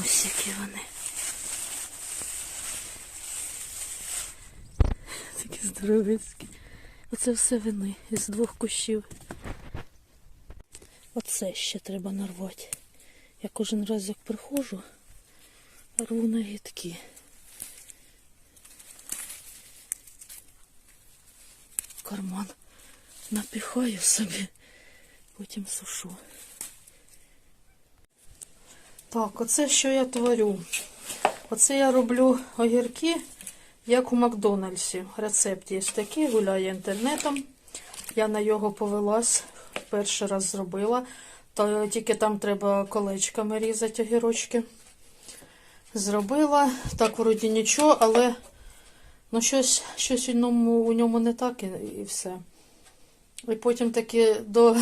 Ось які вони. Такі здоровецькі. Оце все вини із двох кущів. Оце ще треба нарвати. Я кожен раз як приходжу, рву на гітки. Карман напіхаю собі, потім сушу. Так, оце що я творю. Оце я роблю огірки, як у Макдональдсі. Рецепт є такий, гуляє інтернетом. Я на його повелась, перший раз зробила. То тільки там треба колечками різати огірочки. Зробила. Так, вроді нічого, але ну, щось, щось у, ньому, не так і, і все. І потім таки до,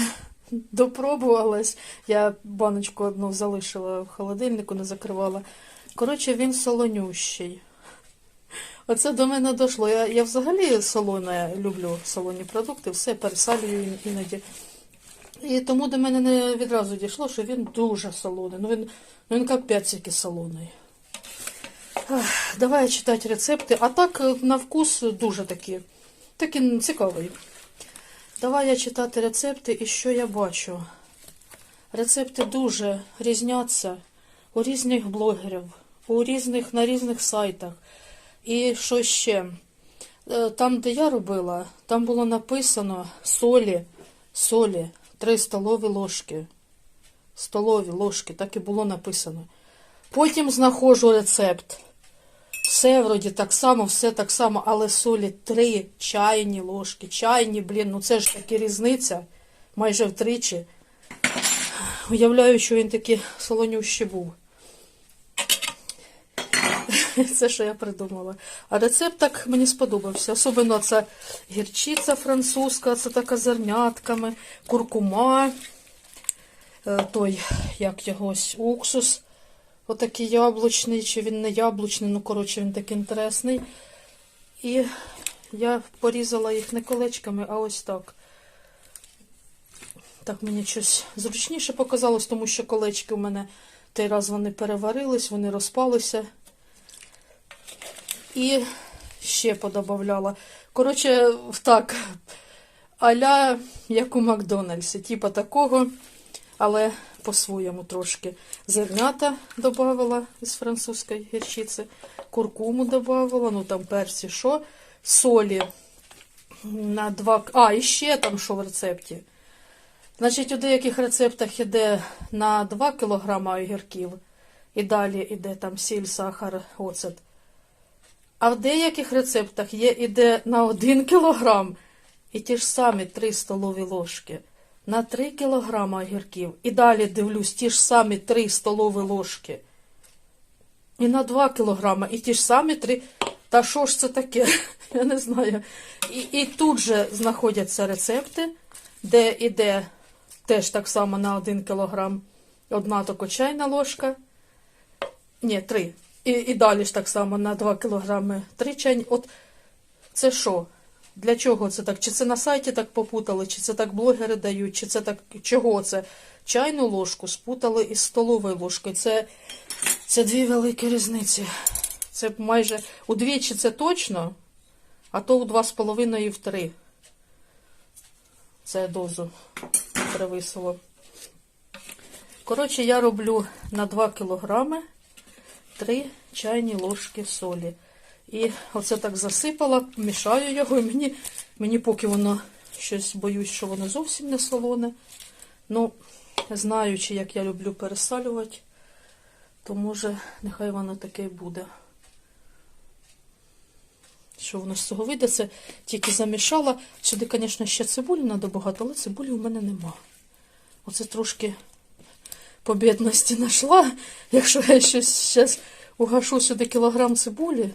допробувалась. Я баночку одну залишила в холодильнику, не закривала. Коротше, він солонющий. Оце до мене дійшло. Я, я взагалі солоне люблю солоні продукти, все пересалюю іноді. І тому до мене не відразу дійшло, що він дуже солоний. Ну він, ну він капець який солоний. Давай читати рецепти. А так на вкус дуже такі. Такий цікавий. Давай я читати рецепти і що я бачу. Рецепти дуже різняться у різних блогерів, у різних, на різних сайтах. І що ще? Е, Там, де я робила, там було написано солі, солі, 3 столові ложки. Столові ложки, так і було написано. Потім знаходжу рецепт. Все вроді так само, все так само, але солі 3 чайні ложки. Чайні, блін, ну це ж таки різниця майже втричі. Уявляю, що він такий солонющий був. Це що я придумала. А рецепт так мені сподобався. Особливо це гірчиця французька, це така зернятками, куркума, е, той, як йогось, уксус. Отакий яблучний, чи він не яблучний, ну, коротше, він такий інтересний. І я порізала їх не колечками, а ось так. Так мені щось зручніше показалось, тому що колечки у мене той раз вони переварились, вони розпалися. І ще подобавляла. Коротше, так, аля як у Макдональдсі, типа такого, але по-своєму трошки. Зернята додавала з французької гірчиці, куркуму додавала, ну там перці, що, солі на два. А, і ще там що в рецепті. Значить, у деяких рецептах йде на 2 кг огірків, і далі йде там сіль, сахар, оцет. А в деяких рецептах є іде на 1 кг і ті ж самі 3 столові ложки. На 3 кг огірків. І далі дивлюсь, ті ж самі 3 столові ложки. І на 2 кг, і ті ж самі 3. Та що ж це таке? Я не знаю. І, і тут же знаходяться рецепти, де іде теж так само на 1 кг. Одна тільки чайна ложка. Ні, 3. І, і далі ж так само на 2 кілограми 3 чайні. От це що? Для чого це так? Чи це на сайті так попутали, чи це так блогери дають, чи це так. Чого це? Чайну ложку спутали із столовою ложкою. Це, це дві великі різниці. Це майже удвічі це точно, а то у два з половиною і в три. Це дозу перевисило. Коротше, я роблю на 2 кілограми 3 чайні ложки солі. І оце так засипала, мішаю його, і мені, мені поки воно щось боюсь, що воно зовсім не солоне. Ну, знаючи, як я люблю пересалювати, то може, нехай воно таке буде. Що воно з цього вийде, це тільки замішала. Сюди, звісно, ще цибулі треба багато, але цибулі у мене нема. Оце трошки по бідності знайшла. Якщо я щось зараз угашу сюди кілограм цибулі,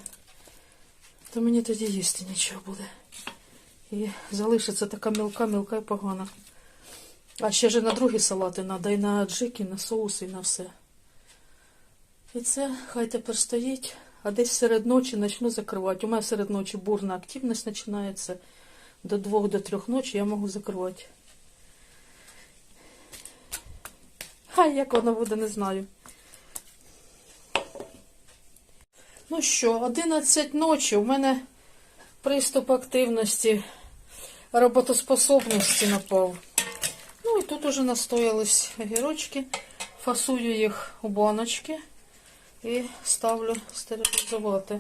то мені тоді їсти нічого буде. І залишиться така мілка-мілка і погана. А ще ж на другі салати треба, і на джики, і на соуси, і на все. І це хай тепер стоїть, а десь серед ночі почну закривати. У мене серед ночі бурна активність починається. До двох, до трьох ночі я можу закривати. Хай як воно буде, не знаю. Ну що, 11 ночі. У мене приступ активності, роботоспособності напав. Ну і тут уже настоялись огірочки. Фасую їх у баночки і ставлю стерилізувати.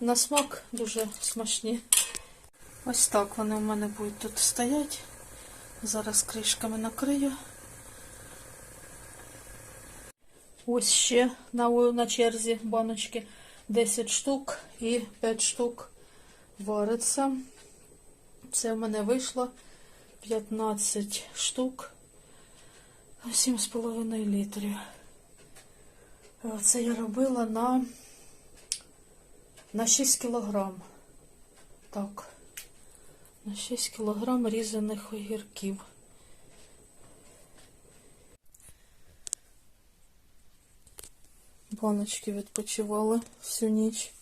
На смак дуже смачні. Ось так вони у мене будуть тут стоять. Зараз кришками накрию. Ось ще на, на черзі баночки 10 штук і 5 штук вариться. Це в мене вийшло 15 штук, 7,5 літрів. Це я робила на, на 6 кілограм. Так, на 6 кілограм різаних огірків. Баночки відпочивали всю ніч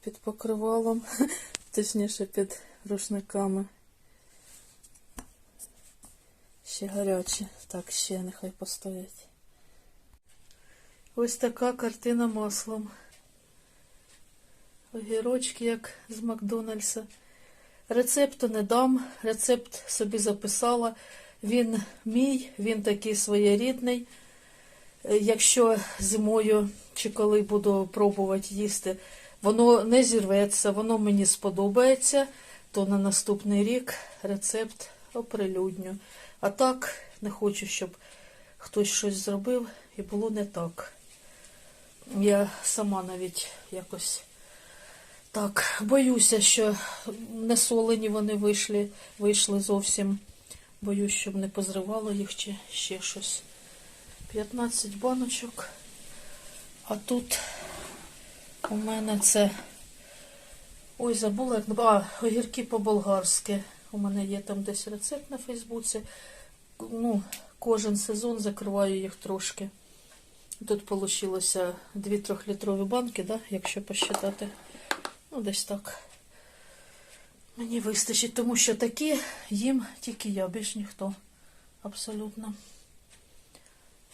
під покривалом, точніше під рушниками. Ще гарячі, так ще нехай постоять. Ось така картина маслом. Огірочки, як з Макдональдса. Рецепту не дам, рецепт собі записала. Він мій, він такий своєрідний. Е, Якщо зимою чи коли буду пробувати їсти, воно не зірветься, воно мені сподобається, то на наступний рік рецепт оприлюдню. А так не хочу, щоб хтось щось зробив і було не так. Я сама навіть якось так боюся, що не солені вони вийшли, вийшли зовсім. Боюсь, щоб не позривало їх чи ще щось. 15 баночок. А тут у мене це. Ой, забула, як а, огірки по-болгарськи. У мене є там десь рецепт на Фейсбуці. Ну, кожен сезон закриваю їх трошки. Тут вийшло 2 трьохлітрові банки, да, якщо посчитати. Ну, десь так. Мені вистачить, тому що такі їм тільки я, більш ніхто. Абсолютно.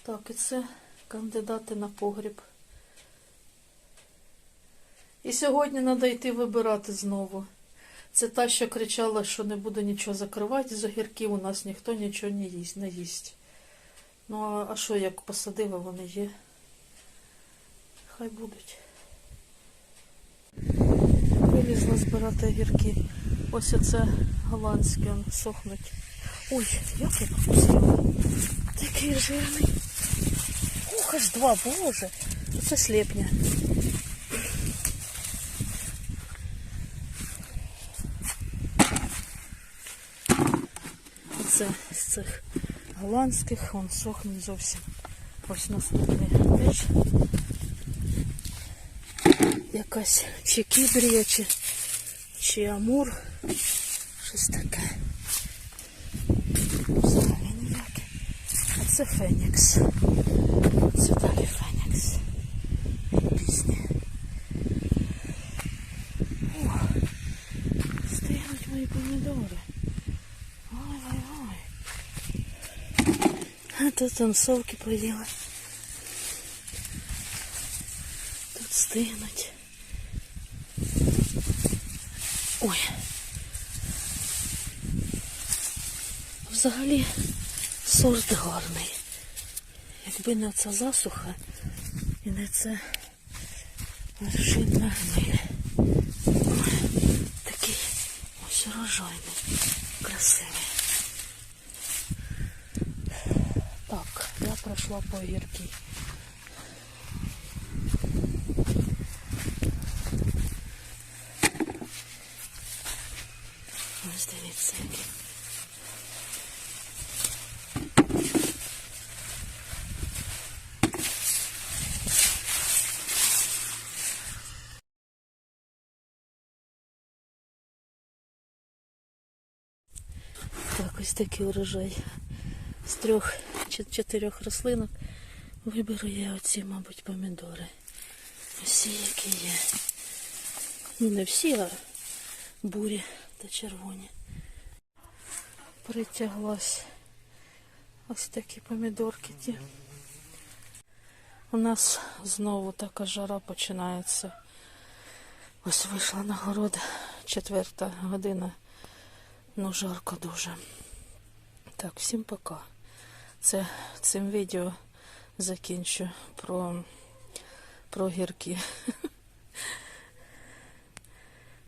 Так, і це кандидати на погріб. І сьогодні треба йти вибирати знову. Це та, що кричала, що не буде нічого закривати з огірків, у нас ніхто нічого не їсть. Не їсть. Ну, а, що, як посадила, вони є? Хай будуть. Вилізла збирати огірки. Ось оце голландські, он сохнуть. Ой, як я пропустила. Такий жирний. Ух, аж два, боже. Це слепня. Оце з цих голландських, вон сохнуть зовсім. Ось наступний річ. Якась чи кібрія, чи, чи амур. Щось таке. це Фенікс. Це далі Фенікс. Пісні. О, стигнуть мої помідори. Ой-ой-ой. А тут он совки поїли. Тут стигнуть. Ой. Взагалі Сорт гарний. Якби не ця засуха і не це вершинна гниль. Такий ось урожайний, красивий. Так, я пройшла по огірки. Ось дивіться, які. Так, ось такий урожай. З трьох чи чотирьох рослинок виберу я оці, мабуть, помідори. Всі, які є. Ну, не всі, а бурі та червоні. Притяглась ось такі помідорки ті. У нас знову така жара починається. Ось вийшла на город четверта година. Ну, жарко дуже. Так, всім пока. Це цим відео закінчу про, про гірки.